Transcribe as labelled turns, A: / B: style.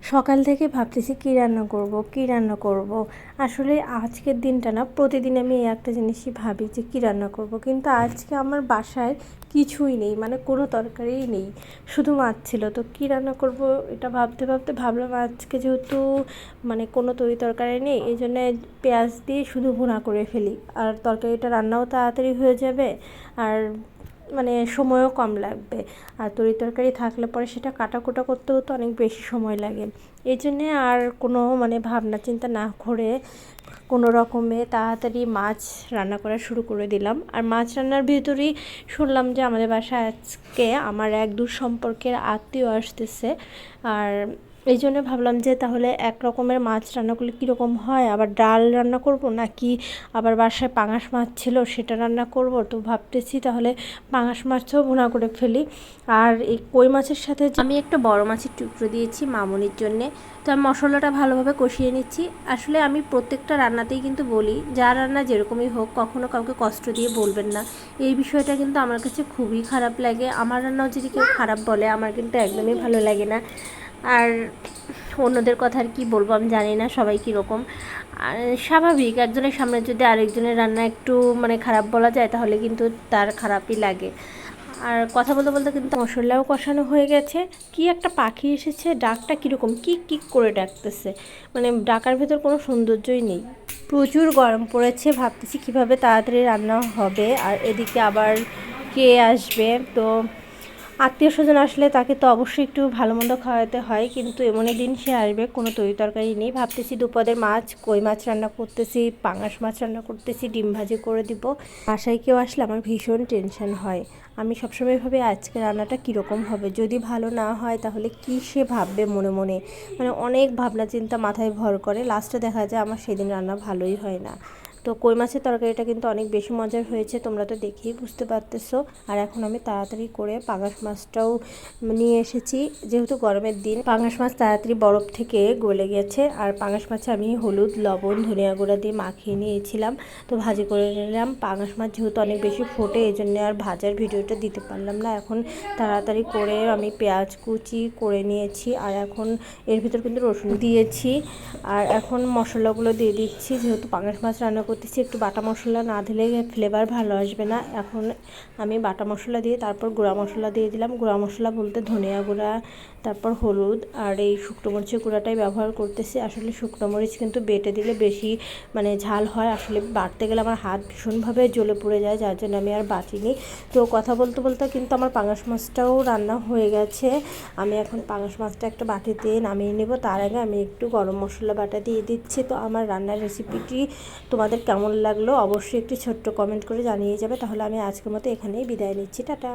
A: সকাল থেকে ভাবতেছি কী রান্না করব, কী রান্না করব। আসলে আজকের দিনটা না, প্রতিদিন আমি এই একটা জিনিসই ভাবি যে কী রান্না করব। কিন্তু আজকে আমার বাসায় কিছুই নেই মানে কোনো তরকারিই নেই। শুধু মাছ ছিল। তো কী রান্না করব এটা ভাবতে ভাবতে ভাবলাম আজকে যেহেতু মানে কোনো তরি তরকারি নেই, এই জন্যে পেঁয়াজ দিয়ে শুধু ভুনা করে ফেলি। আর তরকারিটা রান্নাও তাড়াতাড়ি হয়ে যাবে। আর মানে সময়ও কম লাগবে। আর তরি তরকারি থাকলে পরে সেটা কাটাকুটা করতেও তো অনেক বেশি সময় লাগে। এই জন্যে আর কোনো মানে ভাবনা চিন্তা না করে কোনো রকমে তাড়াতাড়ি মাছ রান্না করা শুরু করে দিলাম। আর মাছ রান্নার ভিতরেই শুনলাম যে আমাদের বাসায় আজকে আমার এক দূর সম্পর্কের আত্মীয় আসতেছে। আর এই জন্য ভাবলাম যে তাহলে এক রকমের মাছ রান্না করলে কীরকম হয়? আবার ডাল রান্না করব নাকি আবার বাসায় পাঙাশ মাছ ছিল সেটা রান্না করব? তো ভাবতেছি তাহলে পাঙাশ মাছও ভুনা করে ফেলি। আর এই কই মাছের সাথে আমি একটা বড় মাছের টুকরো দিয়েছি মামনির জন্যে। তো আমি মশলাটা ভালোভাবে কষিয়ে নিচ্ছি। আসলে আমি প্রত্যেকটা রান্নাতেই কিন্তু বলি যা রান্না যেরকমই হোক কখনো কাউকে কষ্ট দিয়ে বলবেন না। এই বিষয়টা কিন্তু আমার কাছে খুবই খারাপ লাগে। আমার রান্নাও যদি কেউ খারাপ বলে, আমার কিন্তু একদমই ভালো লাগে না। আর অন্যদের কথা আর কি বলব আমি জানি না সবাই কীরকম। আর স্বাভাবিক, একজনের সামনে যদি আরেকজনের রান্না একটু মানে খারাপ বলা যায়, তাহলে কিন্তু তার খারাপই লাগে। আর কথা বলতে বলতে কিন্তু মশলাও কষানো হয়ে গেছে। কি একটা পাখি এসেছে, ডাকটা কীরকম কিক কিক করে ডাকতেছে? মানে ডাকার ভেতর কোনো সৌন্দর্যই নেই। প্রচুর গরম পড়েছে, ভাবতেছি কীভাবে তাড়াতাড়ি রান্না হবে। আর এদিকে আবার কে আসবে? তো আত্মীয় স্বজন আসলে তাকে তো অবশ্যই একটু ভালো মন্দ খাওয়াতে হয়, কিন্তু এমনই দিন সে আসবে, কোনো তরি তরকারি নেই। ভাবতেছি দুপদের মাছ, কই মাছ রান্না করতেছি, পাঙাশ মাছ রান্না করতেছি, ডিম ভাজি করে দিব। বাসায় কেউ আসলে আমার ভীষণ টেনশন হয়। আমি সবসময় ভাবি আজকে রান্নাটা কীরকম হবে, যদি ভালো না হয় তাহলে কী সে ভাববে মনে মনে? মানে অনেক ভাবনা চিন্তা মাথায় ভর করে লাস্টে দেখা যায় আমার সেদিন রান্না ভালোই হয় না। তো কই মাছের তরকারিটা কিন্তু অনেক বেশি মজার হয়েছে, তোমরা তো দেখেই বুঝতে পারতেছো। আর এখন আমি তাড়াতাড়ি করে পাঙাশ মাছটাও নিয়ে এসেছি। যেহেতু গরমের দিন, পাঙাশ মাছ তাড়াতাড়ি বরফ থেকে গলে গেছে। আর পাঙাশ মাছে আমি হলুদ, লবণ, ধনিয়া গুঁড়া দিয়ে মাখিয়ে নিয়েছিলাম। তো ভাজি করে নিলাম। পাঙাশ মাছ যেহেতু অনেক বেশি ফোটে এই জন্য আর ভাজার ভিডিওটা দিতে পারলাম না। এখন তাড়াতাড়ি করে আমি পেঁয়াজ কুচি করে নিয়েছি। আর এখন এর ভিতর কিন্তু রসুন দিয়েছি। আর এখন মশলাগুলো দিয়ে দিচ্ছি। যেহেতু পাঙাশ মাছ রান্না করতেছি, একটু বাটা মশলা না দিলে ফ্লেভার ভালো আসবে না। এখন আমি বাটা মশলা দিয়ে, তারপর গুঁড়া মশলা দিয়ে দিলাম। গুঁড়া মশলা বলতে ধনিয়া গুঁড়া, তারপর হলুদ আর এই শুকনো মরিচের গুঁড়াটাই ব্যবহার করতেছি। আসলে শুকনো মরিচ কিন্তু বেটে দিলে বেশি মানে ঝাল হয়। আসলে বাটতে গেলে আমার হাত ভীষণভাবে জ্বলে পড়ে যায়, যার জন্য আমি আর বাটিনি তো কথা বলতে বলতে কিন্তু আমার পাঙাশ মাছটাও রান্না হয়ে গেছে। আমি এখন পাঙাশ মাছটা একটা বাটিতে নামিয়ে নেব। তার আগে আমি একটু গরম মশলা বাটা দিয়ে দিচ্ছি। তো আমার রান্নার রেসিপিটি তোমাদের কেমন লাগল অবশ্যই একটি ছোট্ট কমেন্ট করে জানিয়ে যাবে। তাহলে আমি আজকের মতো এখানেই বিদায় নিচ্ছি। টাটা।